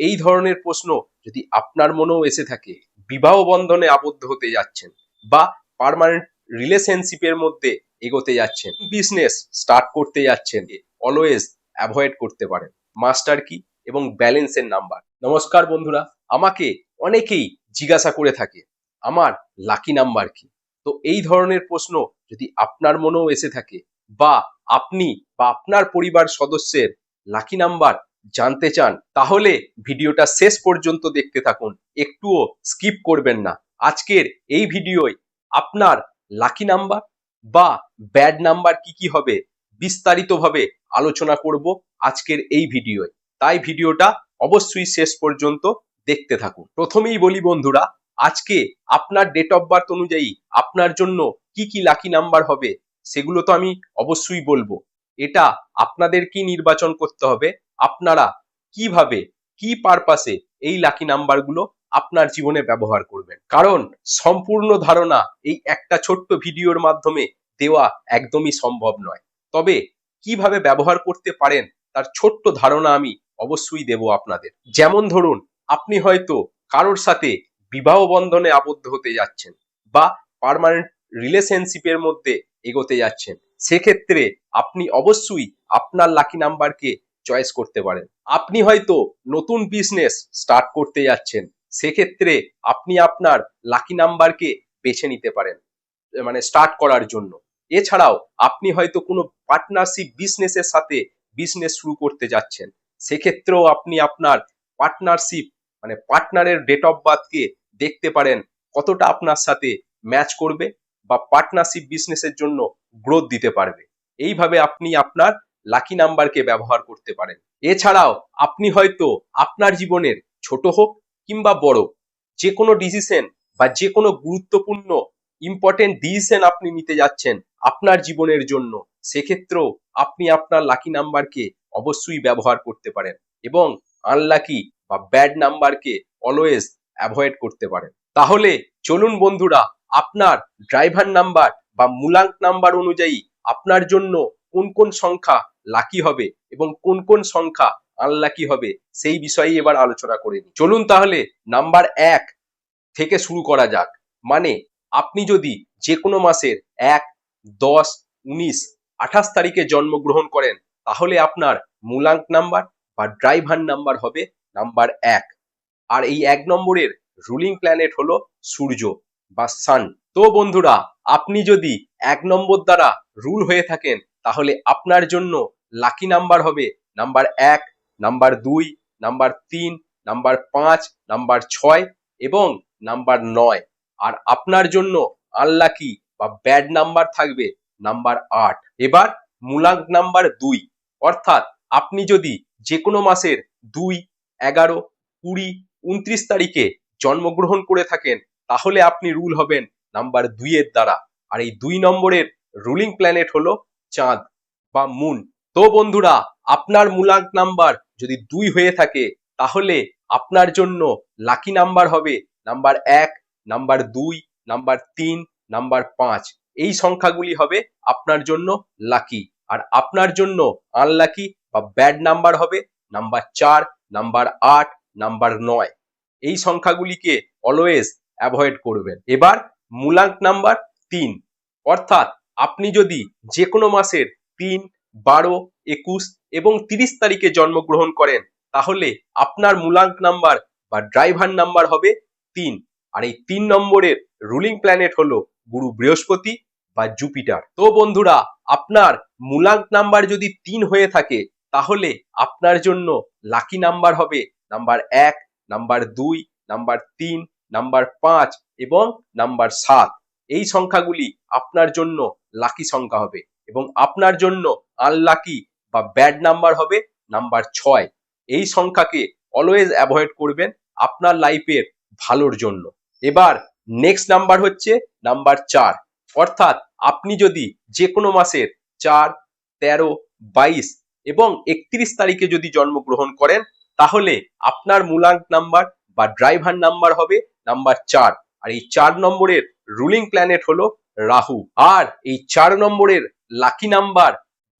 এই ধরনের প্রশ্ন যদি আপনার মনেও এসে থাকে, বিবাহ বন্ধনে আবদ্ধ হতে যাচ্ছেন বা পার্মানেন্ট রিলেশনশিপের মধ্যে এগোতে যাচ্ছেন বিজনেস স্টার্ট করতে যাচ্ছেন অলওয়েজ অ্যাভয়েড করতে পারেন। মাস্টার কি এবং ব্যালেন্সের নাম্বার নমস্কার বন্ধুরা, আমাকে অনেকেই জিজ্ঞাসা করে থাকে, আমার লাকি নাম্বার কি? তো এই ধরনের প্রশ্ন যদি আপনার মনেও এসে থাকে বা আপনি বা আপনার পরিবার সদস্যের লাকি নাম্বার জানতে চান, তাহলে ভিডিওটা শেষ পর্যন্ত দেখতে থাকুন। একটুও স্কিপ করবেন না। আজকের এই ভিডিওয় আপনার লাকি নাম্বার বা ব্যাড নাম্বার কি কি হবে বিস্তারিতভাবে আলোচনা করব আজকের এই ভিডিওয়। তাই ভিডিওটা অবশ্যই শেষ পর্যন্ত দেখতে থাকুন। প্রথমেই বলি বন্ধুরা, আজকে আপনার ডেট অফ বার্থ অনুযায়ী আপনার জন্য কি কি লাকি নাম্বার হবে সেগুলো তো আমি অবশ্যই বলব। এটা আপনাদেরকেই নির্বাচন করতে হবে। আপনারা কীভাবে, কি পারপাসে এই লাকি নাম্বারগুলো আপনার জীবনে ব্যবহার করবেন? কারণ সম্পূর্ণ ধারণা এই একটা ছোট্ট ভিডিওর মাধ্যমে দেওয়া একদমই সম্ভব নয়। তবে কীভাবে ব্যবহার করতে পারেন তার ছোট্ট ধারণা আমি অবশ্যই দেব আপনাদের। যেমন ধরুন, আপনি হয়তো কারোর সাথে বিবাহ বন্ধনে আবদ্ধ হতে যাচ্ছেন বা পার্মানেন্ট রিলেশনশিপের মধ্যে এগোতে যাচ্ছেন। সেক্ষেত্রে আপনি অবশ্যই আপনার লাকি নাম্বারকে চয়েস করতে পারেন। আপনি হয়তো নতুন বিজনেস স্টার্ট করতে যাচ্ছেন, সেক্ষেত্রে আপনি আপনার লাকি নাম্বারকে বেছে নিতে পারেন মানে স্টার্ট করার জন্য। এছাড়াও আপনি হয়তো কোনো পার্টনারশিপ বিজনেসের সাথে বিজনেস শুরু করতে যাচ্ছেন, সেক্ষেত্রেও আপনি আপনার পার্টনারশিপ মানে পার্টনারের ডেট অফ বার্থকে দেখতে পারেন, কতটা আপনার সাথে ম্যাচ করবে বা পার্টনারশিপ বিজনেসের জন্য গ্রোথ দিতে পারবে। এইভাবে আপনি আপনার লাকি নাম্বারকে ব্যবহার করতে পারেন। এছাড়াও আপনি হয়তো আপনার জীবনের ছোট হোক কিংবা বড় যে কোনো ডিসিশন বা যে কোনো গুরুত্বপূর্ণ ইম্পর্টেন্ট ডিসিশন আপনি নিতে যাচ্ছেন আপনার জীবনের জন্য, সেক্ষেত্রেও আপনি আপনার লাকি নাম্বারকে অবশ্যই ব্যবহার করতে পারেন এবং আনলাকি বা ব্যাড নাম্বারকে অলওয়েজ অ্যাভয়েড করতে পারেন। তাহলে চলুন বন্ধুরা, আপনার ড্রাইভার নাম্বার বা মূলাঙ্ক নাম্বার অনুযায়ী আপনার জন্য কোন কোন সংখ্যা লাকি হবে এবং কোন কোন সংখ্যা আনলাকি হবে, সেই বিষয়ে এবার আলোচনা করে নিই। চলুন তাহলে নাম্বার এক থেকে শুরু করা যাক। মানে আপনি যদি যে কোনো মাসের এক, দশ, উনিশ, আঠাশ তারিখে জন্মগ্রহণ করেন, তাহলে আপনার মূলাঙ্ক নাম্বার বা ড্রাইভার নাম্বার হবে নাম্বার এক। আর এই এক নম্বরের রুলিং প্ল্যানেট হলো সূর্য বা সান তো বন্ধুরা, আপনি যদি এক নম্বর দ্বারা রুল হয়ে থাকেন তাহলে আপনার জন্য লাকি নাম্বার হবে নাম্বার এক নাম্বার দুই নাম্বার তিন নাম্বার পাঁচ নাম্বার ছয় এবং নাম্বার নয়। আর আপনার জন্য আনলাকি বা ব্যাড নাম্বার থাকবে নাম্বার আট। এবার মূলাঙ্ক নাম্বার দুই। অর্থাৎ আপনি যদি যে কোনো মাসের দুই, এগারো, কুড়ি, উনত্রিশ তারিখে জন্মগ্রহণ করে থাকেন, তাহলে আপনি রুল হবেন নাম্বার দুইয়ের দ্বারা। আর এই দুই নম্বরের রুলিং প্ল্যানেট হলো চাঁদ বা মুন। তো বন্ধুরা, আপনার মূলাঙ্ক নাম্বার যদি দুই হয়ে থাকে, তাহলে আপনার জন্য লাকি নাম্বার হবে নাম্বার এক নাম্বার দুই নাম্বার তিন নাম্বার পাঁচ। এই সংখ্যাগুলি হবে আপনার জন্য লাকি আর আপনার জন্য আনলাকি বা ব্যাড নাম্বার হবে নাম্বার চার নাম্বার আট নাম্বার নয়। এই সংখ্যাগুলিকে অলওয়েজ অ্যাভয়েড করবেন। এবার মূলাঙ্ক নাম্বার তিন। অর্থাৎ আপনি যদি যে কোনো মাসের তিন, বারো, একুশ এবং তিরিশ তারিখে জন্মগ্রহণ করেন, তাহলে আপনার মূলাঙ্ক নাম্বার বা ড্রাইভার নাম্বার হবে তিন। আর এই তিন নম্বরের রুলিং প্ল্যানেট হলো গুরু বৃহস্পতি বা জুপিটার। তো বন্ধুরা, আপনার মূলাঙ্ক নাম্বার যদি তিন হয়ে থাকে, তাহলে আপনার জন্য লাকি নাম্বার হবে নাম্বার এক, নাম্বার দুই, নাম্বার তিন, নাম্বার পাঁচ এবং নাম্বার সাত। এই সংখ্যাগুলি আপনার জন্য লাকি সংখ্যা হবে এবং আপনার জন্য আনলাকি বা ব্যাড নাম্বার হবে নাম্বার ছয়। এই সংখ্যাকে অলওয়েজ অ্যাভয়েড করবেন আপনার লাইফের ভালোর জন্য। এবার নেক্সট নাম্বার হচ্ছে নাম্বার চার। অর্থাৎ আপনি যদি যে কোনো মাসের চার, তেরো, বাইশ এবং একত্রিশ তারিখে যদি জন্মগ্রহণ করেন, তাহলে আপনার মূলাঙ্ক নাম্বার বা ড্রাইভার নাম্বার হবে নাম্বার চার। আর এই চার নম্বরের রুলিং প্ল্যানেট হলো রাহু। আর এই চার নম্বরের লাকি নাম্বার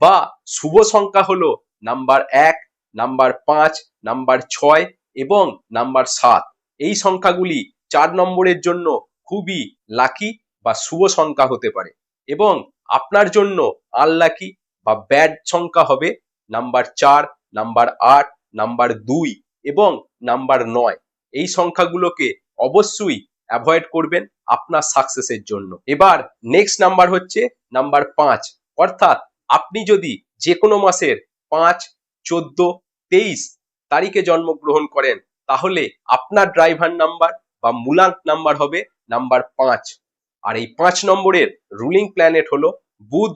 বা শুভ সংখ্যা হলো নাম্বার এক নাম্বার পাঁচ নাম্বার ছয় এবং নাম্বার সাত। এই সংখ্যাগুলি চার নম্বরের জন্য খুবই লাকি বা শুভ সংখ্যা হতে পারে এবং আপনার জন্য আনলাকি বা ব্যাড সংখ্যা হবে নাম্বার চার নাম্বার আট নাম্বার দুই এবং নাম্বার নয়। এই সংখ্যাগুলোকে অবশ্যই অ্যাভয়েড করবেন। আপনার সাকসেসের জন্য। এবার নেক্সট নাম্বার হচ্ছে নাম্বার পাঁচ। অর্থাৎ আপনি যদি যে কোনো মাসের পাঁচ, চোদ্দ, তেইশ তারিখে জন্মগ্রহণ করেন, তাহলে আপনার ড্রাইভার নাম্বার বা মূলাঙ্ক নাম্বার হবে নাম্বার পাঁচ। আর এই পাঁচ নম্বরের রুলিং প্ল্যানেট হলো বুধ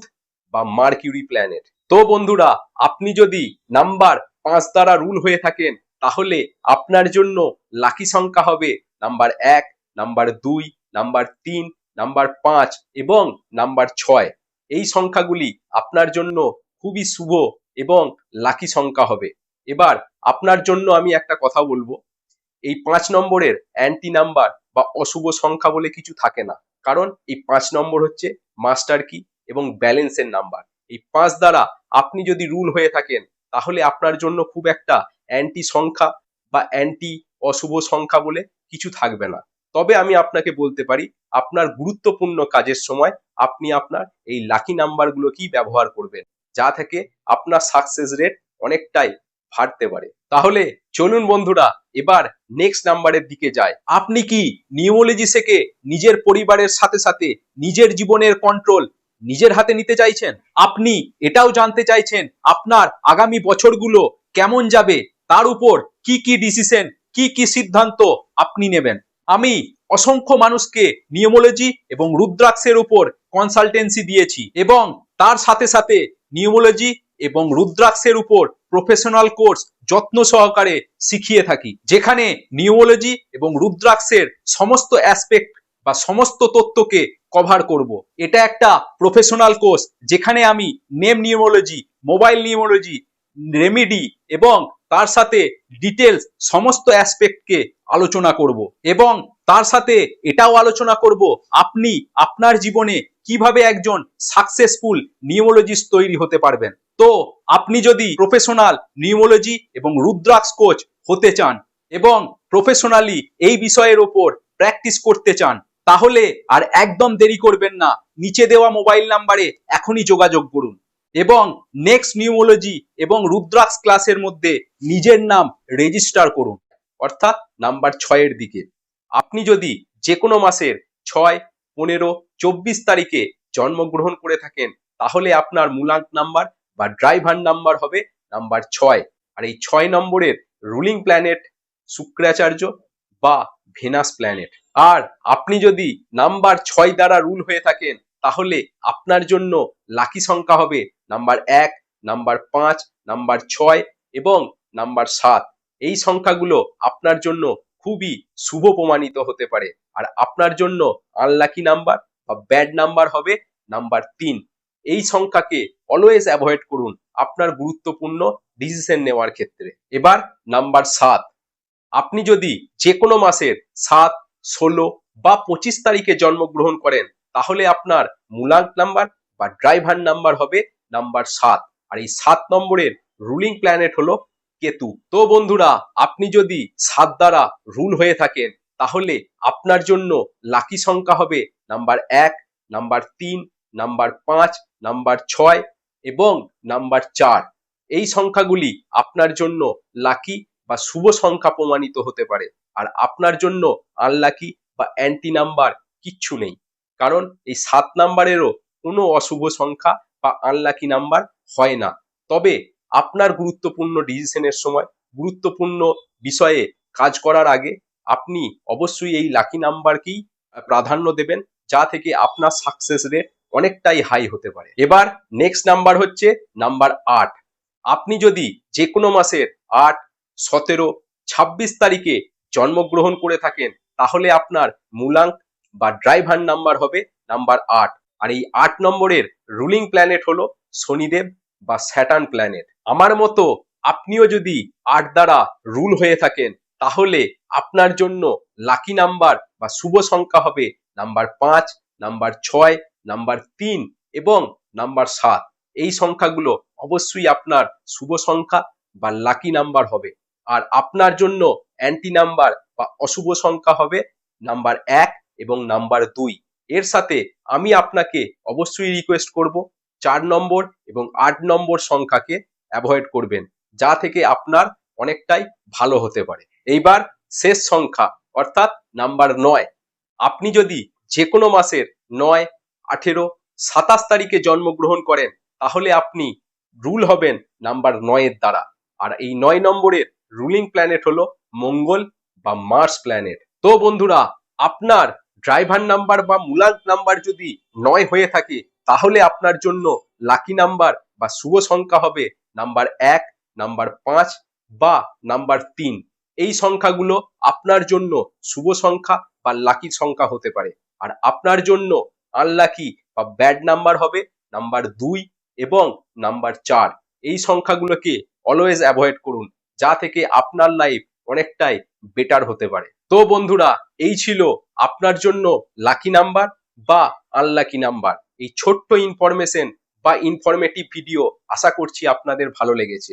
বা মার্কিউরি প্ল্যানেট তো বন্ধুরা, আপনি যদি নাম্বার পাঁচ দ্বারা রুল হয়ে থাকেন, তাহলে আপনার জন্য লাকি সংখ্যা হবে নাম্বার এক নাম্বার দুই নাম্বার তিন, নাম্বার পাঁচ এবং নাম্বার ছয়। এই সংখ্যাগুলি আপনার জন্য খুবই শুভ এবং লাকি সংখ্যা হবে। এবার আপনার জন্য আমি একটা কথা বলব। এই পাঁচ নম্বরের অ্যান্টি নাম্বার বা অশুভ সংখ্যা বলে কিছু থাকে না। কারণ এই পাঁচ নম্বর হচ্ছে মাস্টার কি এবং ব্যালেন্সের নাম্বার এই পাঁচ দ্বারা আপনি যদি রুল হয়ে থাকেন, তাহলে আপনার জন্য খুব একটা অ্যান্টি সংখ্যা বা অ্যান্টি অশুভ সংখ্যা বলে কিছু থাকবে না। তবে আমি আপনাকে বলতে পারি, আপনার গুরুত্বপূর্ণ কাজের সময় আপনি আপনার এই লাকি নাম্বারগুলোকেই ব্যবহার করবেন, যা থেকে আপনার সাকসেস রেট অনেকটাই বাড়তে পারে। তাহলে চলুন বন্ধুরা, এবার নেক্সট নাম্বারের দিকে যায় আপনি কি নিউমোলজি থেকে নিজের পরিবারের সাথে সাথে নিজের জীবনের কন্ট্রোল নিজের হাতে নিতে চাইছেন? আপনি এটাও জানতে চাইছেন আপনার আগামী বছরগুলো কেমন যাবে, তার উপর কি কি ডিসিশন কি কি সিদ্ধান্ত আপনি নেবেন। আমি অসংখ্য মানুষকে নিউমোলজি এবং রুদ্রাক্ষের উপর কনসালটেন্সি দিয়েছি এবং তার সাথে সাথে নিউমোলজি এবং রুদ্রাক্ষের উপর প্রফেশনাল কোর্স যত্ন সহকারে শিখিয়ে থাকি, যেখানে নিউমোলজি এবং রুদ্রাক্ষের সমস্ত অ্যাসপেক্ট বা সমস্ত তথ্যকে কভার করব। এটা একটা প্রফেশনাল কোর্স যেখানে আমি name numerology mobile numerology remedy এবং তার সাথে ডিটেলস সমস্ত অ্যাসপেক্টকে আলোচনা করব এবং তার সাথে এটাও আলোচনা করব আপনি আপনার জীবনে কীভাবে একজন সাকসেসফুল নিউমোলজিস্ট তৈরি হতে পারবেন। তো আপনি যদি প্রফেশনাল নিউমোলজি এবং রুদ্রাক্স কোচ হতে চান এবং প্রফেশনালি এই বিষয়ের ওপর প্র্যাকটিস করতে চান, তাহলে আর একদম দেরি করবেন না। নিচে দেওয়া মোবাইল নাম্বারে এখনই যোগাযোগ করুন। এবং নেক্সট নিউমোলজি এবং রুদ্রাক্স ক্লাসের মধ্যে নিজের নাম রেজিস্টার করুন। অর্থাৎ নাম্বার ছয়ের দিকে। আপনি যদি যে কোনো মাসের ছয়, পনেরো, চব্বিশ তারিখে জন্মগ্রহণ করে থাকেন, তাহলে আপনার মূলাঙ্ক নাম্বার বা ড্রাইভার নাম্বার হবে নাম্বার ছয়। আর এই ছয় নম্বরের রুলিং প্ল্যানেট শুক্রাচার্য বা ভেনাস প্ল্যানেট আর আপনি যদি নাম্বার ছয় দ্বারা রুল হয়ে থাকেন তাহলে আপনার জন্য লাকি সংখ্যা হবে নাম্বার এক নাম্বার পাঁচ নাম্বার ছয় এবং নাম্বার সাত। এই সংখ্যাগুলো আপনার জন্য খুবই শুভ প্রমাণিত হতে পারে। আর আপনার জন্য আনলাকি নাম্বার বা ব্যাড নাম্বার হবে নাম্বার তিন। এই সংখ্যাকে অলওয়েজ অ্যাভয়েড করুন আপনার গুরুত্বপূর্ণ ডিসিশন নেওয়ার ক্ষেত্রে। এবার নাম্বার সাত। আপনি যদি যে কোনো মাসের সাত, ষোলো বা পঁচিশ তারিখে জন্মগ্রহণ করেন তাহলে আপনার মূলাঙ্ক নাম্বার বা ড্রাইভার নাম্বার হবে নাম্বার সাত। আর এই সাত নম্বরের রুলিং প্ল্যানেট হলো কেতু। তো বন্ধুরা, আপনি যদি সাত দ্বারা রুল হয়ে থাকেন, তাহলে আপনার জন্য লাকি সংখ্যা হবে নাম্বার এক, নাম্বার তিন, নাম্বার পাঁচ, নাম্বার ছয় এবং নাম্বার চার। এই সংখ্যাগুলি আপনার জন্য লাকি বা শুভ সংখ্যা প্রমাণিত হতে পারে। আর আপনার জন্য আনলাকি বা অ্যান্টি নাম্বার কিচ্ছু নেই। কারণ এই সাত নাম্বারেরও কোনো অশুভ সংখ্যা বা আনলাকি নাম্বার হয় না। তবে আপনার গুরুত্বপূর্ণ ডিসিশনের সময়, গুরুত্বপূর্ণ বিষয়ে কাজ করার আগে আপনি অবশ্যই এই লাকি নাম্বারকেই প্রাধান্য দেবেন, যা থেকে আপনার সাকসেস রেট অনেকটাই হাই হতে পারে। এবার নেক্সট নাম্বার হচ্ছে নাম্বার আট। আপনি যদি যে কোনো মাসের আট, সতেরো, ছাব্বিশ তারিখে জন্মগ্রহণ করে থাকেন, তাহলে আপনার মূলাঙ্ক বা ড্রাইভার নাম্বার হবে নাম্বার আট। আর এই আট নম্বরের রুলিং প্ল্যানেট হলো শনিদেব বা স্যাটার্ন প্ল্যানেট আমার মতো আপনিও যদি আট দ্বারা রুল হয়ে থাকেন, তাহলে আপনার জন্য লাকি নাম্বার বা শুভ সংখ্যা হবে নাম্বার পাঁচ নাম্বার ছয় নাম্বার তিন এবং নাম্বার সাত। এই সংখ্যাগুলো অবশ্যই আপনার শুভ সংখ্যা বা লাকি নাম্বার হবে। আর আপনার জন্য অ্যান্টি নাম্বার বা অশুভ সংখ্যা হবে নাম্বার এক এবং নাম্বার দুই, এর সাথে আমি আপনাকে অবশ্যই রিকোয়েস্ট করব চার নম্বর এবং আট নম্বর সংখ্যাকে অ্যাভয়েড করবেন, যা থেকে আপনার অনেকটাই ভালো হতে পারে। এইবার শেষ সংখ্যা, অর্থাৎ নাম্বার নয়। আপনি যদি যে কোনো মাসের নয়, আঠেরো, সাতাশ তারিখে জন্মগ্রহণ করেন, তাহলে আপনি রুল হবেন নাম্বার নয়ের দ্বারা। আর এই নয় নম্বরের রুলিং প্ল্যানেট হলো মঙ্গল বা মার্স প্ল্যানেট। তো বন্ধুরা, আপনার ড্রাইভার নাম্বার বা মূলাঙ্ক নাম্বার যদি নয় হয়ে থাকে, তাহলে আপনার জন্য লাকি নাম্বার বা শুভ সংখ্যা হবে নাম্বার এক নাম্বার পাঁচ বা নাম্বার তিন। এই সংখ্যাগুলো আপনার জন্য শুভ সংখ্যা বা লাকি সংখ্যা হতে পারে। আর আপনার জন্য আনলাকি বা ব্যাড নাম্বার হবে নাম্বার দুই এবং নাম্বার চার। এই সংখ্যাগুলোকে অলওয়েজ অ্যাভয়েড করুন, যা থেকে আপনার লাইফ অনেকটাই বেটার হতে পারে। তো বন্ধুরা, এই ছিল আপনার জন্য লাকি নাম্বার বা আনলাকি নাম্বার এই ছোট্ট ইনফরমেশন বা ইনফরমেটিভ ভিডিও আশা করছি আপনাদের ভালো লেগেছে।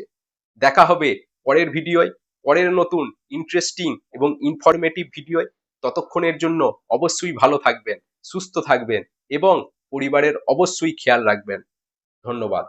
দেখা হবে পরের ভিডিওয় পরের নতুন ইন্টারেস্টিং এবং ইনফরমেটিভ ভিডিওয় ততক্ষণের জন্য অবশ্যই ভালো থাকবেন, সুস্থ থাকবেন এবং পরিবারের অবশ্যই খেয়াল রাখবেন। ধন্যবাদ।